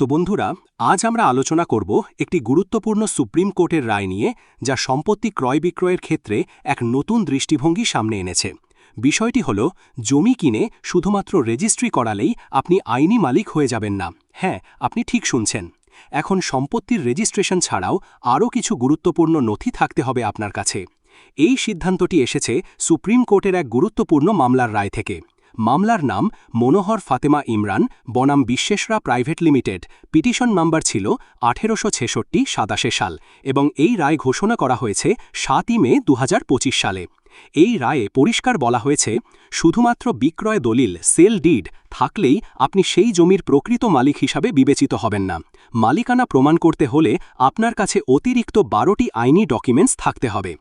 তো বন্ধুরা, আজ আমরা আলোচনা করব একটি গুরুত্বপূর্ণ সুপ্রিম কোর্টের রায় নিয়ে, যা সম্পত্তি ক্রয় বিক্রয়ের ক্ষেত্রে এক নতুন দৃষ্টিভঙ্গি সামনে এনেছে। বিষয়টি হল, জমি কিনে শুধুমাত্র রেজিস্ট্রি করালেই আপনি আইনি মালিক হয়ে যাবেন না। হ্যাঁ আপনি ঠিক শুনছেন। এখন সম্পত্তির রেজিস্ট্রেশন ছাড়াও আরও কিছু গুরুত্বপূর্ণ নথি থাকতে হবে আপনার কাছে। এই সিদ্ধান্তটি এসেছে সুপ্রিম কোর্টের এক গুরুত্বপূর্ণ মামলার রায় থেকে। মামলার নাম মনোহর ফাতেমা ইমরান, বনাম Bisweswara private limited. Petition number ছিল আঠেরোশো ছেষট্টি সাতাশে সাল এবং এই রায় ঘোষণা করা হয়েছে সাতই মে দু হাজার পঁচিশ সালে। এই রায়ে পরিষ্কার বলা হয়েছে, শুধুমাত্র বিক্রয় দলিল, সেল ডিড থাকলেই আপনি সেই জমির প্রকৃত মালিক হিসাবে বিবেচিত হবেন না। মালিকানা প্রমাণ করতে হলে আপনার কাছে অতিরিক্ত বারোটি আইনি ডকুমেন্টস থাকতে হবে।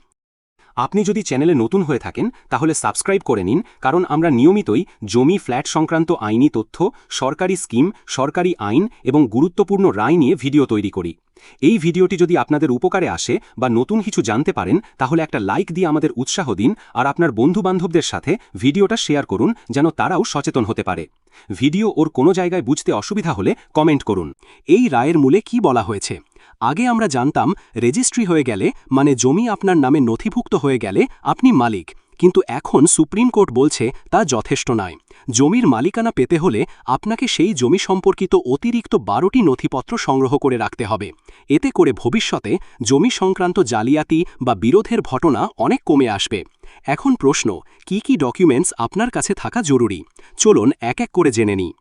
আপনি যদি চ্যানেলে নতুন হয়ে থাকেন, তাহলে সাবস্ক্রাইব করে নিন, কারণ আমরা নিয়মিতই জমি, ফ্ল্যাট সংক্রান্ত আইনি তথ্য, সরকারি স্কিম, সরকারি আইন এবং গুরুত্বপূর্ণ রায় নিয়ে ভিডিও তৈরি করি। এই ভিডিওটি যদি আপনাদের উপকারে আসে বা নতুন কিছু জানতে পারেন, তাহলে একটা লাইক দিয়ে আমাদের উৎসাহ দিন আর আপনার বন্ধুবান্ধবদের সাথে ভিডিওটা শেয়ার করুন, যেন তারাও সচেতন হতে পারে। ভিডিও ওর কোনো জায়গায় বুঝতে অসুবিধা হলে কমেন্ট করুন। এই রায়ের মূলে কি বলা হয়েছে? আগে আমরা জানতাম রেজিস্ট্রি হয়ে গেলে মানে জমি আপনার নামে নথিভুক্ত হয়ে গেলে আপনি মালিক। কিন্তু এখন সুপ্রিম কোর্ট বলছে তা যথেষ্ট নয়। জমির মালিকানা পেতে হলে আপনাকে সেই জমি সম্পর্কিত অতিরিক্ত বারোটি নথিপত্র সংগ্রহ করে রাখতে হবে। এতে করে ভবিষ্যতে জমি সংক্রান্ত জালিয়াতি বা বিরোধের ঘটনা অনেক কমে আসবে। এখন প্রশ্ন, কি কি ডকুমেন্টস আপনার কাছে থাকা জরুরি? চলুন এক এক করে জেনে নিই।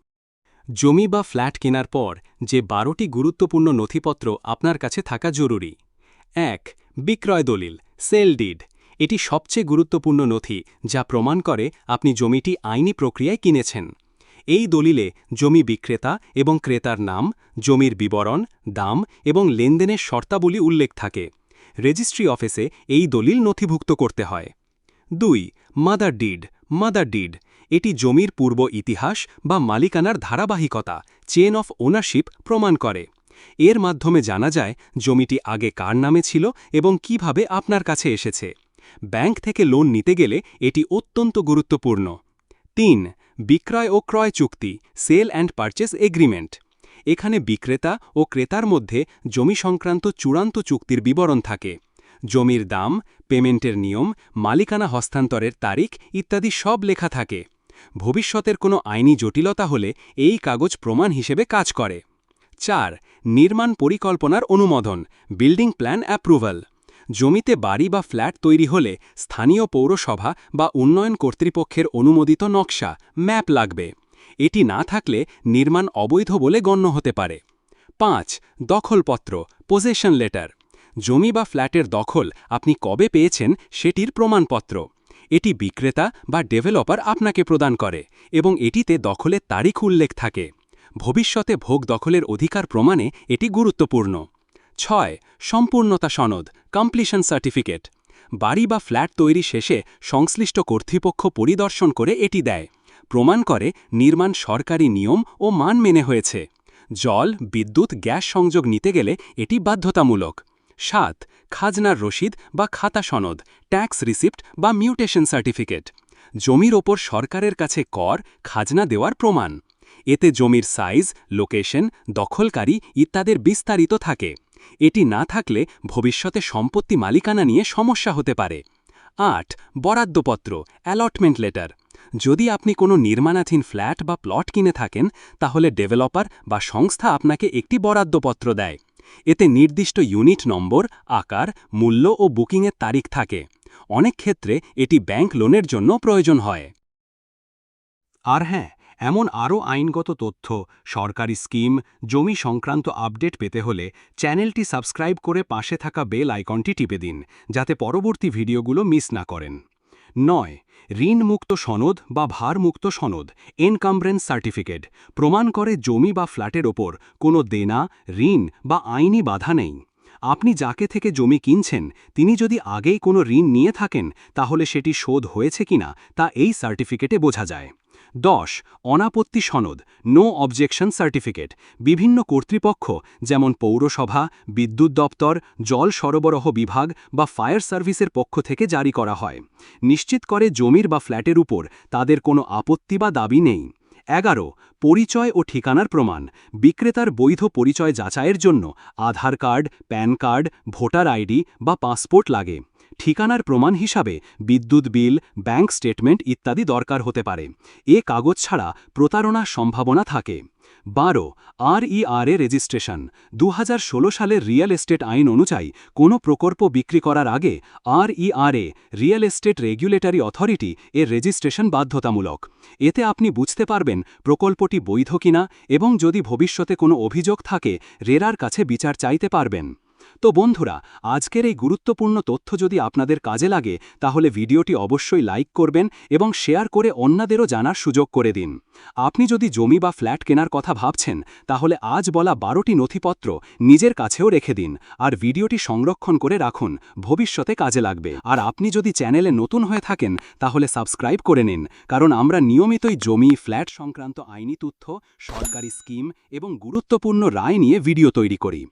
জমি বা ফ্ল্যাট কেনার পর যে বারোটি গুরুত্বপূর্ণ নথিপত্র আপনার কাছে থাকা জরুরি। এক, বিক্রয় দলিল, সেল ডিড। এটি সবচেয়ে গুরুত্বপূর্ণ নথি যা প্রমাণ করে আপনি জমিটি আইনি প্রক্রিয়ায় কিনেছেন। এই দলিলে জমি বিক্রেতা এবং ক্রেতার নাম, জমির বিবরণ, দাম এবং লেনদেনের শর্তাবলী উল্লেখ থাকে। রেজিস্ট্রি অফিসে এই দলিল নথিভুক্ত করতে হয়। দুই, মাদার ডিড মাদার ডিড। এটি জমির পূর্ব ইতিহাস বা মালিকানার ধারাবাহিকতা চেন অফ ওনারশিপ প্রমাণ করে। এর মাধ্যমে জানা যায়, জমিটি আগে কার নামে ছিল এবং কীভাবে আপনার কাছে এসেছে। ব্যাংক থেকে লোন নিতে গেলে এটি অত্যন্ত গুরুত্বপূর্ণ। তিন, বিক্রয় ও ক্রয় চুক্তি সেল অ্যান্ড পারচেস এগ্রিমেন্ট এখানে বিক্রেতা ও ক্রেতার মধ্যে জমি সংক্রান্ত চূড়ান্ত চুক্তির বিবরণ থাকে। জমির দাম পেমেন্টের নিয়ম, মালিকানা হস্তান্তরের তারিখ ইত্যাদি সব লেখা থাকে। ভবিষ্যতের কোনো আইনি জটিলতা হলে এই কাগজ প্রমাণ হিসেবে কাজ করে। চার, নির্মাণ পরিকল্পনার অনুমোদন, বিল্ডিং প্ল্যান অ্যাপ্রুভাল। জমিতে বাড়ি বা ফ্ল্যাট তৈরি হলে স্থানীয় পৌরসভা বা উন্নয়ন কর্তৃপক্ষের অনুমোদিত নকশা, ম্যাপ লাগবে। এটি না থাকলে নির্মাণ অবৈধ বলে গণ্য হতে পারে। পাঁচ, দখলপত্র পোজেশন লেটার জমি বা ফ্ল্যাটের দখল আপনি কবে পেয়েছেন সেটির প্রমাণপত্র। এটি বিক্রেতা বা ডেভেলপার আপনাকে প্রদান করে এবং এটিতে দখলের তারিখ উল্লেখ থাকে। ভবিষ্যতে ভোগ দখলের অধিকার প্রমাণে এটি গুরুত্বপূর্ণ। ছয়, সম্পূর্ণতা সনদ কমপ্লিশন সার্টিফিকেট বাড়ি বা ফ্ল্যাট তৈরি শেষে সংশ্লিষ্ট কর্তৃপক্ষ পরিদর্শন করে এটি দেয়। প্রমাণ করে নির্মাণ সরকারি নিয়ম ও মান মেনে হয়েছে। জল, বিদ্যুৎ, গ্যাস সংযোগ নিতে গেলে এটি বাধ্যতামূলক। সাত, খাজনার রসিদ বা খাতা সনদ, ট্যাক্স রিসিপ্ট বা মিউটেশন সার্টিফিকেট। জমির ওপর সরকারের কাছে কর, খাজনা দেওয়ার প্রমাণ। এতে জমির সাইজ, লোকেশন, দখলকারী ইত্যাদির বিস্তারিত থাকে। এটি না থাকলে ভবিষ্যতে সম্পত্তি মালিকানা নিয়ে সমস্যা হতে পারে। আট, বরাদ্দপত্র অ্যালটমেন্ট লেটার যদি আপনি কোনো নির্মাণাধীন ফ্ল্যাট বা প্লট কিনে থাকেন, তাহলে ডেভেলপার বা সংস্থা আপনাকে একটি বরাদ্দপত্র দেয়। এতে নির্দিষ্ট ইউনিট নম্বর, আকার, মূল্য ও বুকিংয়ের তারিখ থাকে। অনেক ক্ষেত্রে এটি ব্যাংক লোনের জন্য প্রয়োজন হয়। আর হ্যাঁ এমন আরও আইনগত তথ্য, সরকারি স্কিম, জমি সংক্রান্ত আপডেট পেতে হলে চ্যানেলটি সাবস্ক্রাইব করে পাশে থাকা বেল আইকনটি টিপে দিন, যাতে পরবর্তী ভিডিওগুলো মিস না করেন। নয়, ঋণমুক্ত সনদ বা ভারমুক্ত সনদ এনকামব্রেন্স সার্টিফিকেট প্রমাণ করে জমি বা ফ্ল্যাটের ওপর কোনো দেনা, ঋণ বা আইনি বাধা নেই। আপনি যাকে থেকে জমি কিনছেন, তিনি যদি আগেই কোনো ঋণ নিয়ে থাকেন, তাহলে সেটি শোধ হয়েছে কিনা, তা এই সার্টিফিকেটে বোঝা যায়। দশ, অনাপত্তি সনদ নো অবজেকশন সার্টিফিকেট বিভিন্ন কর্তৃপক্ষ, যেমন পৌরসভা, বিদ্যুৎ দপ্তর, জল সরবরাহ বিভাগ বা ফায়ার সার্ভিসের পক্ষ থেকে জারি করা হয়। নিশ্চিত করে জমির বা ফ্ল্যাটের উপর তাদের কোনো আপত্তি বা দাবি নেই। এগারো, পরিচয় ও ঠিকানার প্রমাণ, বিক্রেতার বৈধ পরিচয় যাচাইয়ের জন্য Aadhaar card, PAN card, voter ID বা পাসপোর্ট লাগে। ঠিকানার প্রমাণ হিসাবে বিদ্যুৎ বিল, ব্যাংক স্টেটমেন্ট ইত্যাদি দরকার হতে পারে। এ কাগজ ছাড়া প্রতারণার সম্ভাবনা থাকে। বারো, আর এ রেজিস্ট্রেশন। দু হাজার ষোলো সালের রিয়েল এস্টেট আইন অনুযায়ী কোনো প্রকল্প বিক্রি করার আগে আর এ, রিয়েল এস্টেট রেগুলেটরি অথরিটি এর রেজিস্ট্রেশন বাধ্যতামূলক। এতে আপনি বুঝতে পারবেন প্রকল্পটি বৈধ কিনা এবং যদি ভবিষ্যতে কোনো অভিযোগ থাকে, রেরার কাছে বিচার চাইতে পারবেন। তো বন্ধুরা, আজকের এই গুরুত্বপূর্ণ তথ্য যদি আপনাদের কাজে লাগে, তাহলে ভিডিওটি অবশ্যই লাইক করবেন এবং শেয়ার করে অন্যদেরও জানার সুযোগ করে দিন। আপনি যদি জমি বা ফ্ল্যাট কেনার কথা ভাবছেন, তাহলে আজ বলা বারোটি নথিপত্র নিজের কাছেও রেখে দিন আর ভিডিওটি সংরক্ষণ করে রাখুন, ভবিষ্যতে কাজে লাগবে। আর আপনি যদি চ্যানেলে নতুন হয়ে থাকেন, তাহলে সাবস্ক্রাইব করে নিন, কারণ আমরা নিয়মিতই জমি, ফ্ল্যাট সংক্রান্ত আইনি তথ্য, সরকারি স্কিম এবং গুরুত্বপূর্ণ রায় নিয়ে ভিডিও তৈরি করি।